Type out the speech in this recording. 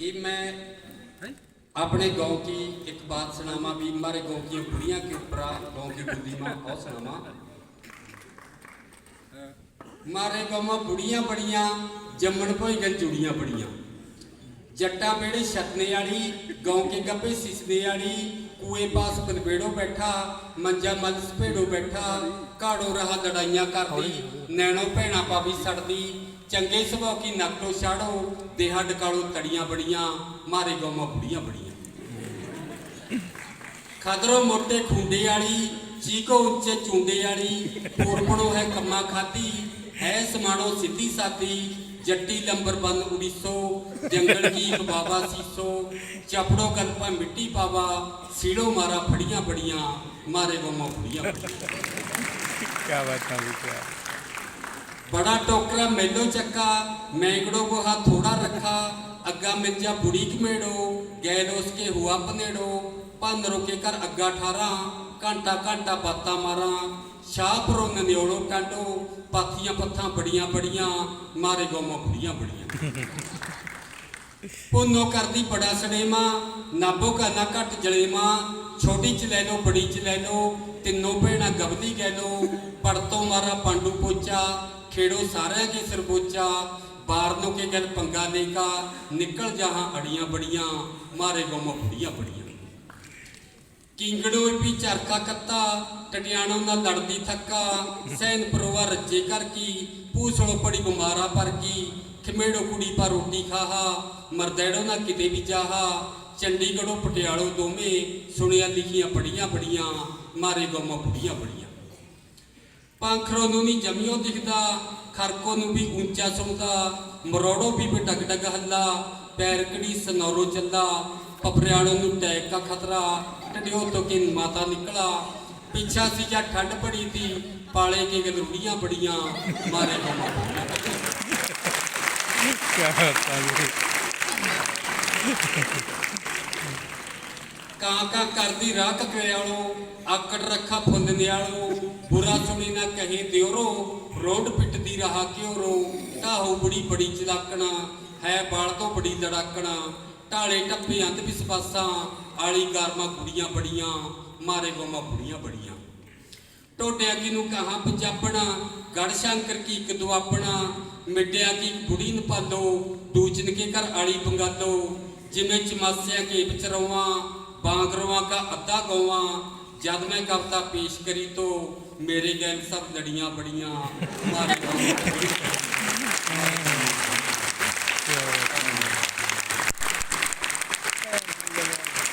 ये मैं अपने गांव की एक बात सुनामा भी हमारे गांव की बुढ़िया के ऊपर गांव की बुद्धि माँ और सुनामा मारे गांव में बुढ़िया बड़िया जम्मन कोई गल चुड़िया बड़िया जट्टा बेड़े छतने वाली गांव के गप्पे सिसने वाली कुएं पास पनबेड़ो बैठा मंजा मल सपेड़ो बैठा काड़ो रहा लड़ाइयां करदी नैनो भैणा पावी सड़दी ਚੰਗੇ ਸੁਭਾਅ ਕੀ ਨਕਟੋ ਛਾੜੋ ਦੇਹਾ ਡਕਾਲੋ ਤੜੀਆਂ ਬੜੀਆਂ ਮਾਰੇ ਗੋਮਾ ਬੁੜੀਆਂ ਬੜੀਆਂ ਖਦਰੋ ਮੋਟੇ ਖੁੰਡੇ ਵਾਲੀ, ਚੀਕੋ ਉੱਚੇ ਚੁੰਡੇ ਵਾਲੀ, ਪੂਰਪਣੋ ਹੈ ਕੰਮਾ ਖਾਤੀ ਹੈ ਸਮਾਣੋ ਸਿੱਧੀ ਸਾਥੀ, ਜੱਟੀ ਲੰਬਰ ਬੰਦ 1900 ਜੰਗਲ ਕੀ ਬਾਬਾ ਸੀਸੋ, ਚਪੜੋ ਗਲਪਾ ਮਿੱਟੀ ਪਾਵਾ, ਸੀੜੋ ਮਾਰਾ ਫੜੀਆਂ ਬੜੀਆਂ, ਮਾਰੇ ਗੋਮਾ ਬੁੜੀਆਂ ਕੀ ਬਾਤ ਹੈ ਕੀ ਟੋਕਰਾ ਮੈਲੋ ਚੱਕਾ ਮੈਂਗੜੋ ਕੋ ਹਾ ਥੋੜਾ ਰੱਖਾ ਅੱਗਾ ਮਿਰਜਾ ਬੁੜੀ ਕਮੇੜੋ ਗੈਲ ਉਸਕੇ ਹੁਆ ਪਨੇੜੋ ਪੰਨ ਰੋਕੇ ਕਰ ਅੱਗਾ ਠਾਰਾ ਘੰਟਾ ਘੰਟਾ ਬਾਤਾਂ ਮਾਰਾਂ ਸ਼ਾਹ ਪਰੋ ਨਨਿਓੜੋ ਕਾਂਡੋ ਪਾਥੀਆਂ ਪੱਥਾਂ ਬੜੀਆਂ ਬੜੀਆਂ ਮਾਰੇ ਗੋਮੋ ਬੁੜੀਆਂ ਬੜੀਆਂ। ਪੁੰਨੋ ਕਰਦੀ ਬੜਾ ਸੜੇਮਾ ਨਾਬੋ ਕਾ ਨਾ ਘਟ ਜਲੇਮਾ ਛੋਟੀ ਚ ਲੈ ਲੋ ਬੜੀ ਚ ਲੈ ਲੋ ਤਿੰਨੋਂ ਭੈਣਾਂ ਗਵਲੀ ਗੈ ਲੋ ਪੜਤੋਂ ਮਾਰਾ ਪਾਂਡੂ ਪੋਚਾ ਖੇੜੋ ਸਾਰਿਆਂ ਕੇ ਸਰਬੋਚਾ ਨੂੰ ਕੇ ਗਲ ਪੰਗਾ ਲੇਕਾ ਨਿਕਲ ਜਹਾਂ ਅੜੀਆਂ ਬੜੀਆਂ, ਮਾਰੇ ਗੋਮੋ ਬੁੜੀਆਂ ਬੜੀਆਂ। ਕਿੰਗੜੋ ਵੀ ਚਰਖਾ ਕੱਤਾ, ਟਟਿਆਣੋਂ ਨਾਲ ਲੜਦੀ ਥੱਕਾ, ਸੈਨ ਪਰੋਵਾ ਰੱਜੇ ਕਰ ਕੀ ਪੂਛੜੋ ਪੜੀ ਬਿਮਾਰਾ ਪਰ ਕੀ, ਖਮੇੜੋ ਕੁੜੀ ਪਾ ਰੋਟੀ ਖਾਹਾ, ਮਰਦੈੜੋ ਨਾ ਕਿਤੇ ਵੀ ਜਾਹਾ, ਚੰਡੀਗੜ੍ਹੋਂ ਪਟਿਆਲੋ ਦੋਵੇਂ ਸੁਣਿਆ ਲਿਖੀਆਂ ਬੜੀਆਂ ਬੜੀਆਂ, ਮਾਰੇ ਗੋਮਾ ਬੁੜੀਆਂ ਬੜੀਆਂ। ਪਾਂਖਰੋਂ ਨੂੰ ਵੀ ਜਮਿਓ ਦਿਖਦਾ, ਖਰਕੋ ਨੂੰ ਵੀ ਉੱਚਾ ਸੁਣਦਾ, ਮਰੋੜੋ ਵੀ ਬਟਕ ਡਗ ਹੱਲਾ ਪੈਰਕੜੀ ਸਨੌਰੋ ਚੱਲਾ ਪਪਰਿਆਣੋ ਨੂੰ ਟੈਕ ਦਾ ਖਤਰਾ, ਟਡਿਓ ਤੋਂ ਕਿ ਮਾਤਾ ਨਿਕਲਾ। ਪਿੱਛਾ ਸੀ ਜਾਂ ਠੰਡ ਬੜੀ ਦੀ ਪਾਲੇ ਕੇ ਗਲੂੜੀਆਂ ਬੜੀਆਂ, ਮਾਰੇ ਮਾਮਾ ਕਾਂ ਕਾਂ ਕਰਦੀ ਰਾਹ ਕਕੇ ਆਕੜ ਰੱਖਾ ਫੁੱਲ ਨਿਆਲੋ ਬੁਰਾ ਸੁਣੀ ਨਾ ਕਹੇ ਦਿਉਰੋ ਰੋਡ ਪਿੱਟਦੀ ਰਹਾ ਕਿਉਂ ਰੋ? ਢਾਹੋ ਬੜੀ ਬੜੀ ਚਲਾਕਣਾ, ਹੈ ਬਾਲ ਤੋਂ ਬੜੀ ਲੜਾਕਣਾ। ਢਾਲੇ ਟੱਪੇ ਅੰਤ ਵਿਸਵਾਸਾਂ, ਆਲੀ ਗਰਮਾ ਕੁੜੀਆਂ ਬੜੀਆਂ, ਮਾਰੇ ਗੋਮਾ ਕੁੜੀਆਂ ਬੜੀਆਂ। ਟੋਟਿਆ ਕੀ ਨੂੰ ਕਹਾ ਪੰਜਾਬਣਾ ਗੜ ਸ਼ੰਕਰ ਕੀ ਇੱਕ ਦੁਆਪਣਾ ਮਿੱਡਿਆ ਕੀ ਬੁੜੀ ਨ ਪਾਲੋ ਦੂਜਨ ਕੇ ਘਰ ਆਲੀ ਪੰਗਾਲੋ। ਜਿਵੇਂ ਚਮਾਸਿਆਂ ਕੇ ਵਿਚਰਵਾ ਬਾਂਗਰਵਾ ਕਾ ਅੱਧਾ ਗੋਵਾ। ਜਦ ਮੈਂ ਕਵਿਤਾ ਪੇਸ਼ ਕਰੀ ਤੋ ਮੇਰੇ ਗੈਨ ਸਭ ਲੜੀਆਂ ਬੜੀਆਂ